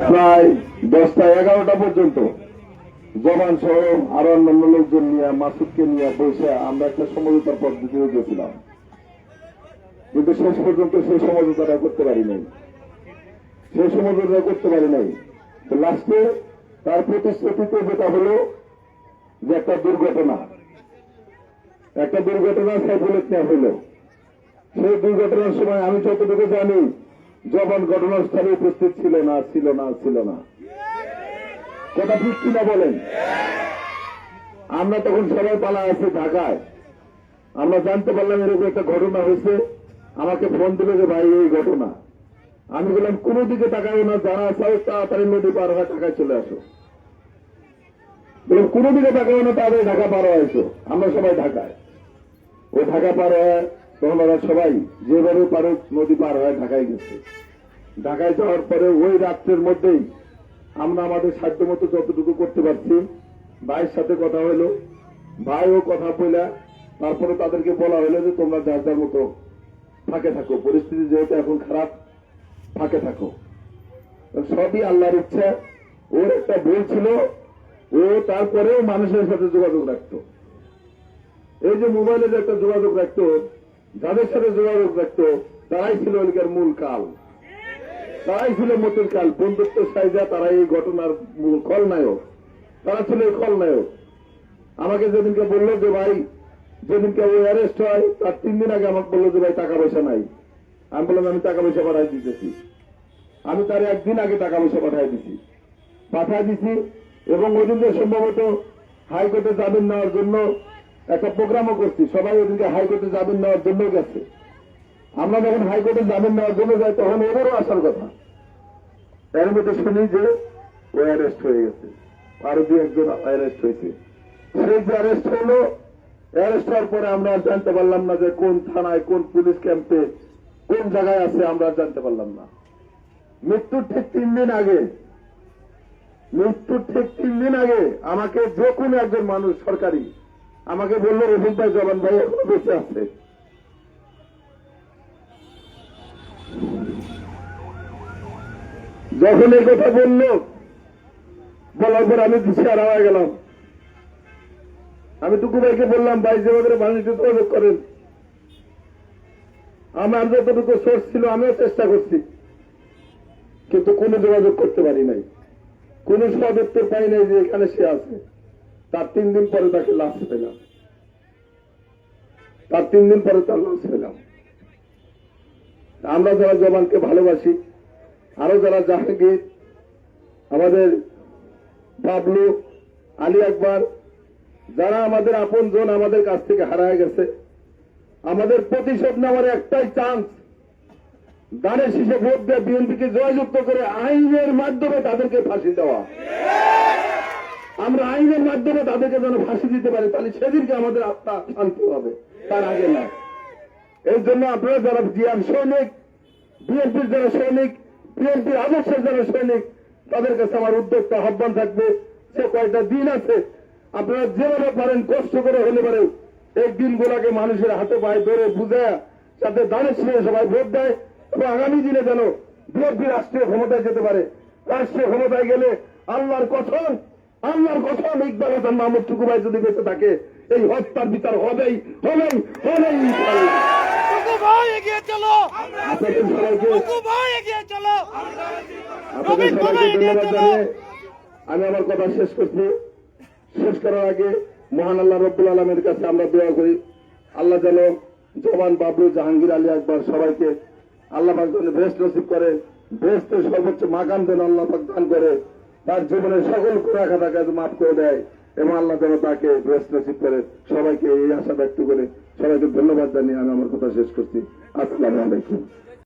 প্রায় দশটা এগারোটা পর্যন্ত। জবান সহ আরও অন্যান্য লোকজন নিয়ে, মাসুদকে নিয়ে বসে আমরা একটা সমঝোতার পদ্ধতিতে গেছিলাম কিন্তু শেষ পর্যন্ত সেই সমঝোতাটা করতে পারি নাই সেই সমঝোতা করতে পারি নাই তো লাস্টে তার প্রতিশ্রুতিতে যেটা হলো যে একটা দুর্ঘটনা। একটা দুর্ঘটনা সাইফুলের নেওয়া হলো। সেই দুর্ঘটনার সময় আমি যতটুকু জানি জবান ঘটনাস্থলে উপস্থিত ছিল না ছিল না ছিল না। কথা ঠিক কিনা বলেন? আমরা তখন সবাই পালা আছি ঢাকায়। আমরা জানতে পারলাম এরকম একটা ঘটনা হয়েছে। আমাকে ফোন দিল যে, ভাই, এই ঘটনা। আমি বললাম, কোনো দিকে তাকাবো না, যারা চাও তাড়াতাড়ি নদী পার হয়ে ঢাকায় চলে আসো। বললাম, কোনো দিকে তাকাবো না তাদের ঢাকা পার হয়েছো আমরা সবাই ঢাকায়। ওই ঢাকা পার হয়ে তখন ওরা সবাই যেভাবে পারুক নদী পার হয়ে ঢাকায় গেছে। ঢাকায় যাওয়ার পরে ওই রাত্রের মধ্যেই আমরা আমাদের সাধ্য মতো যতটুকু করতে পারছি, ভাইয়ের সাথে কথা হলো। ভাইও কথা বলে, তারপরে তাদেরকে বলা হলো যে তোমরা যার যার মতো ফাঁকে থাকো। পরিস্থিতি যেহেতু এখন খারাপ, ফাঁকে থাকো। সবই আল্লাহর ইচ্ছা। ওর একটা ভুল ছিল, ও তারপরেও মানুষের সাথে যোগাযোগ রাখতো। এই যে মোবাইলে যে একটা যোগাযোগ রাখতো যাদের সাথে যোগাযোগ রাখতো, তারাই ছিল এলাকার মূল কাল। তারাই ছিল মতের কাল। বন্ধুত্ব সাইজা তারা এই ঘটনার মূল খলনায়ক। তারা ছিল এই খলনায়ক। আমাকে যেদিনকে বলল যে, ভাই, যেদিনকে ও অ্যারেস্ট হয়, তার তিন দিন আগে আমাকে বলল যে, ভাই, টাকা পয়সা নাই। আমি বললাম, আমি টাকা পয়সা পাঠাই দিতেছি। আমি তার একদিন আগে টাকা পয়সা পাঠাই দিছি। পাঠাই দিছি এবং ওই সম্ভবত হাইকোর্টে জামিন নেওয়ার জন্য একটা প্রোগ্রামও করছি। সবাই ওদিনকে হাইকোর্টে জামিন নেওয়ার জন্য গেছে। আমরা যখন হাইকোর্টে জামিন নেওয়ার জন্য যাই, তখন ওদেরও আসার কথা। এর মধ্যে শুনি যে ও অ্যারেস্ট হয়ে গেছে। আরও দু একজন অ্যারেস্ট হয়েছে। সেই যে অ্যারেস্ট হলো অ্যারেস্ট হওয়ার পরে আমরা জানতে পারলাম না যে কোন থানায়, কোন পুলিশ ক্যাম্পে, কোন জায়গায় আছে, আমরা জানতে পারলাম না। মৃত্যুর ঠিক তিন দিন আগে, মৃত্যুর ঠিক তিন দিন আগে আমাকে যে কোনো একজন মানুষ সরকারি আমাকে বলল রফিক ভাই জবান ভাই বেঁচে আছে। যখন এই কথা বলল, বলার পর আমি দিশার হয়ে গেলাম। আমি টুকু ভাইকে বললাম, ভাই, যেভাবে বাণিজ্য যোগাযোগ করেন, আমার যতটুকু সোর্স ছিল, আমিও চেষ্টা করছি। কিন্তু কোনো যোগাযোগ করতে পারি নাই। কোন সদুত্তর পাই নাই যে এখানে সে আছে। তার তিন দিন পরে তাকে লাশ পেলাম। তার তিন দিন পরে তার লাশ পেলাম। আমরা যারা জবানকে ভালোবাসি, আরও যারা জাহাঙ্গীর, আমাদের বাবলু, আলী আকবর, যারা আমাদের আপন জন আমাদের কাছ থেকে হারায় গেছে, আমাদের প্রতিশোধ নেওয়ার একটাই চান্স দানের শীষে ভোট দিয়ে বিএনপিকে জয়যুক্ত করে আইনের মাধ্যমে তাদেরকে ফাঁসি দেওয়া। আমরা আইনের মাধ্যমে তাদেরকে যেন ফাঁসি দিতে পারি, তাহলে সেদিনকে আমাদের আত্মা শান্তি হবে তার আগে না। এই জন্য আপনারা যারা জিয়ার সৈনিক, বিএনপির যারা সৈনিক, বিএনপির আদর্শের যারা সৈনিক, তাদের কাছে আমার উদ্যোগটা আহ্বান থাকবে, সে কয়েকটা দিন আছে, আপনারা যেভাবে পারেন কষ্ট করে হলে পারে, এই দিনগুলোকে মানুষের হাতে পায়ে ধরে বুঝে, যাতে দানের ছিঁড়ে সবাই ভোট দেয়, এবং আগামী দিনে যেন বিএনপি রাষ্ট্রীয় ক্ষমতায় যেতে পারে। রাষ্ট্রীয় ক্ষমতায় গেলে আল্লাহর কথন আল্লাহর কথন ইকবাল হাসান মাহমুদ টুকু ভাই যদি বেঁচে থাকে এই হত্যার বিচার হবেই হবেই হবেই আমি আমার কথা শেষ করছি। শেষ করার আগে মহান আল্লাহ রব্বুল আলমের কাছে আমরা দোয়া করি। আল্লাহ যেন জওয়ান বাবলু জাহাঙ্গীর আলী আকবর সবাইকে আল্লাহ পাক যেন বেস্ট নসিব করে বেস্টের সর্বোচ্চ মাকাম যেন আল্লাহ পাক দান করে। তার জীবনের সকল কুড়াখাতাকে মাফ করে দেয় এবং আল্লাহ যেন তাকে বেস্ট নসিব করে। সবাইকে এই আশা ব্যক্ত করে সবাইকে ধন্যবাদ জানিয়ে আমি আমার কথা শেষ করছি। আসসালামু আলাইকুম।